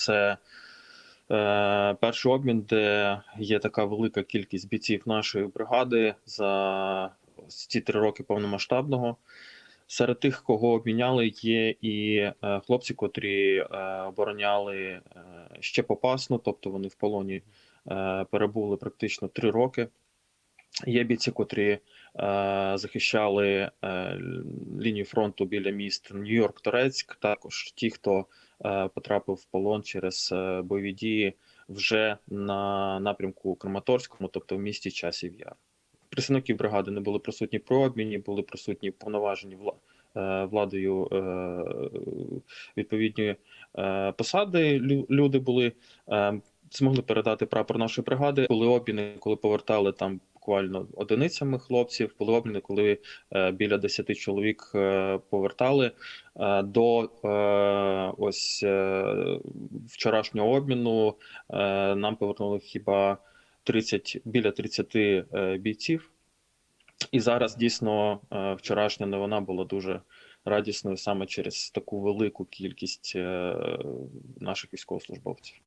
Це е, перший обмін, де є така велика кількість бійців нашої бригади за ці три роки повномасштабного. Серед тих, кого обміняли, є і е, хлопці, котрі е, обороняли е, ще попасно, тобто вони в полоні е, перебули практично три роки. Є бійці, котрі е, захищали е, лінію фронту біля міст Нью-Йорк, Торецьк. Також ті, хто е, потрапив в полон через е, бойові дії вже на напрямку Краматорському, тобто в місті Часів Яр. Представники бригади не були присутні при обміні, були присутні повноважені вла- е, владою е, відповідні е, посади. Лю- Люди були е, змогли передати прапор нашої бригади. Були обміни, коли повертали там буквально одиницями хлопців. Були коли е, біля 10 чоловік е, повертали. Е, до ось вчорашнього обміну нам повернули хіба 30, біля 30 е, бійців. І зараз дійсно вчорашня новина була дуже радісною саме через таку велику кількість наших військовослужбовців.